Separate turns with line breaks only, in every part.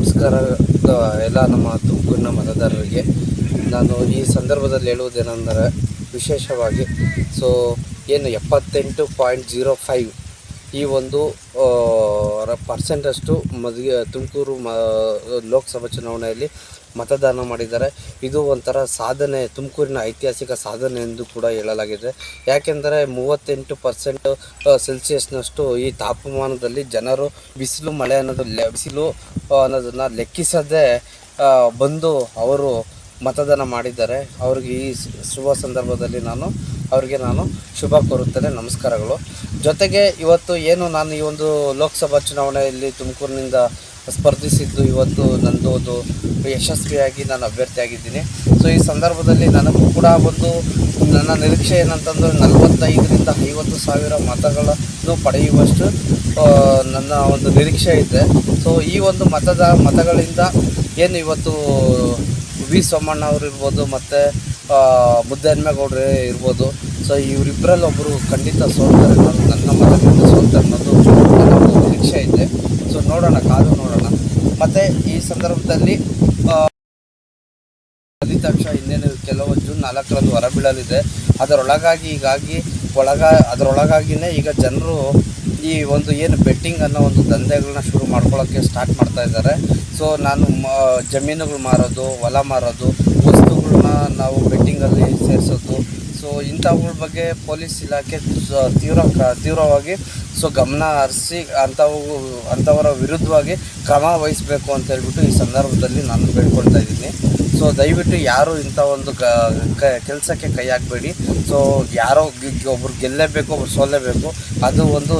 ನಮಸ್ಕಾರ. ಎಲ್ಲ ನಮ್ಮ ತುಮಕೂರಿನ ಮತದಾರರಿಗೆ. ನಾನು ಈ ಸಂದರ್ಭದಲ್ಲಿ ಹೇಳುವುದೇನೆಂದರೆ, ವಿಶೇಷವಾಗಿ, ಸೊ, ಏನು ಎಪ್ಪತ್ತೆಂಟು ಪಾಯಿಂಟ್ ಜೀರೋ ಫೈವ್ ಈ ಒಂದು ಪರ್ಸೆಂಟಷ್ಟು ಮದುವೆ, ತುಮಕೂರು, ಮ, ಲೋಕಸಭಾ ಚುನಾವಣೆಯಲ್ಲಿ ಮತದಾನ ಮಾಡಿದ್ದಾರೆ. ಇದು ಒಂಥರ ಸಾಧನೆ, ತುಮಕೂರಿನ ಐತಿಹಾಸಿಕ ಸಾಧನೆ ಎಂದು ಕೂಡ ಹೇಳಲಾಗಿದೆ. ಯಾಕೆಂದರೆ ಮೂವತ್ತೆಂಟು ಪರ್ಸೆಂಟ್ ಸೆಲ್ಸಿಯಸ್ನಷ್ಟು ಈ ತಾಪಮಾನದಲ್ಲಿ ಜನರು ಬಿಸಿಲು, ಮಳೆ ಅನ್ನೋದು ಲೆ, ಬಿಸಿಲು ಅನ್ನೋದನ್ನು ಲೆಕ್ಕಿಸದೆ ಬಂದು ಅವರು ಮತದಾನ ಮಾಡಿದ್ದಾರೆ. ಅವ್ರಿಗೆ ಈ ಶುಭ ಸಂದರ್ಭದಲ್ಲಿ ನಾನು ಅವರಿಗೆ ನಾನು ಶುಭ ಕೋರುತ್ತೇನೆ, ನಮಸ್ಕಾರಗಳು. ಜೊತೆಗೆ ಇವತ್ತು ಏನು ನಾನು ಈ ಒಂದು ಲೋಕಸಭಾ ಚುನಾವಣೆಯಲ್ಲಿ ತುಮಕೂರಿನಿಂದ ಸ್ಪರ್ಧಿಸಿದ್ದು ಇವತ್ತು ನಂದು ಒಂದು ಯಶಸ್ವಿಯಾಗಿ ನಾನು ಅಭ್ಯರ್ಥಿಯಾಗಿದ್ದೀನಿ. ಸೊ ಈ ಸಂದರ್ಭದಲ್ಲಿ ನನಗೂ ಕೂಡ ಒಂದು ನನ್ನ ನಿರೀಕ್ಷೆ ಏನಂತಂದರೆ ನಲವತ್ತೈದರಿಂದ ಐವತ್ತು ಸಾವಿರ ಮತಗಳನ್ನು ಪಡೆಯುವಷ್ಟು ನನ್ನ ಒಂದು ನಿರೀಕ್ಷೆ ಇದೆ. ಸೊ ಈ ಒಂದು ಮತದ ಮತಗಳಿಂದ ಏನು ಇವತ್ತು ವಿ ಸೋಮಣ್ಣ ಅವರು ಇರ್ಬೋದು ಮತ್ತು ಮುದ್ದಹನ್ಮೇಗೌಡ್ರೆ ಇರ್ಬೋದು. ಸೊ ಇವರಿಬ್ಬರಲ್ಲಿ ಒಬ್ಬರು ಖಂಡಿತ ಸೋಲ್ತಾರೆ ಅನ್ನೋದು ನನ್ನ ಮನೆಯಲ್ಲಿ ಸೋಲ್ತಾರೆ ಅನ್ನೋದು ನನ್ನ ಒಂದು ನಿರೀಕ್ಷೆ ಇದೆ. ಸೊ ನೋಡೋಣ, ಕಾದು ನೋಡೋಣ. ಮತ್ತು ಈ ಸಂದರ್ಭದಲ್ಲಿ ಫಲಿತಾಂಶ ಇನ್ನೇನು ಕೆಲವು ಜೂನ್ ನಾಲ್ಕರಂದು ಹೊರಬೀಳಲಿದೆ ಅದರೊಳಗಾಗಿ ಹೀಗಾಗಿ ಒಳಗ, ಅದರೊಳಗಾಗಿನೇ ಈಗ ಜನರು ಈ ಒಂದು ಏನು ಬೆಟ್ಟಿಂಗ್ ಅನ್ನೋ ಒಂದು ದಂಧೆಗಳನ್ನ ಶುರು ಮಾಡ್ಕೊಳ್ಳೋಕ್ಕೆ ಸ್ಟಾರ್ಟ್ ಮಾಡ್ತಾ ಇದ್ದಾರೆ. ಸೊ ನಾನು ಜಮೀನುಗಳು ಮಾರೋದು, ಹೊಲ ಮಾರೋದು ನಾವು ಬೆಟ್ಟಿಂಗಲ್ಲಿ ಸೇರಿಸೋದು. ಸೊ ಇಂಥವುಗಳ ಬಗ್ಗೆ ಪೊಲೀಸ್ ಇಲಾಖೆ ತೀವ್ರ ತೀವ್ರವಾಗಿ ಸೊ ಗಮನ ಹರಿಸಿ ಅಂಥವು, ಅಂಥವರ ವಿರುದ್ಧವಾಗಿ ಕ್ರಮ ವಹಿಸಬೇಕು ಅಂತ ಹೇಳ್ಬಿಟ್ಟು ಈ ಸಂದರ್ಭದಲ್ಲಿ ನಾನು ಬೇಡ್ಕೊಳ್ತಾ ಇದ್ದೀನಿ. ಸೊ ದಯವಿಟ್ಟು ಯಾರು ಇಂಥ ಒಂದು ಕೆಲಸಕ್ಕೆ ಕೈ ಹಾಕಬೇಡಿ. ಸೊ ಯಾರೋ ಒಬ್ರು ಗೆಲ್ಲೇಬೇಕು, ಒಬ್ರು ಸೋಲೇಬೇಕು ಅದು ಒಂದು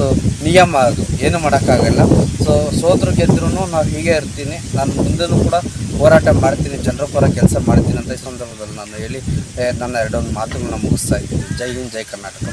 ನಿಯಮ ಅದು. ಏನು ಮಾಡೋಕ್ಕಾಗಲ್ಲ. ಸೊ ಸೋತರು ಗೆದ್ರೂ ನಾನು ಹೀಗೆ ಇರ್ತೀನಿ. ನಾನು ಮುಂದೆನೂ ಕೂಡ ಹೋರಾಟ ಮಾಡ್ತೀನಿ, ಜನರ ಪರ ಕೆಲಸ ಮಾಡ್ತೀನಿ ಅಂತ ಈ ಸಂದರ್ಭದಲ್ಲಿ ನಾನು ಹೇಳಿ ನನ್ನ ಎರಡೊಂದು ಮಾತುಗಳನ್ನ ಮುಗಿಸ್ತಾ ಇದ್ದೀನಿ. ಜೈ ಹಿಂದ್, ಜೈ ಕರ್ನಾಟಕ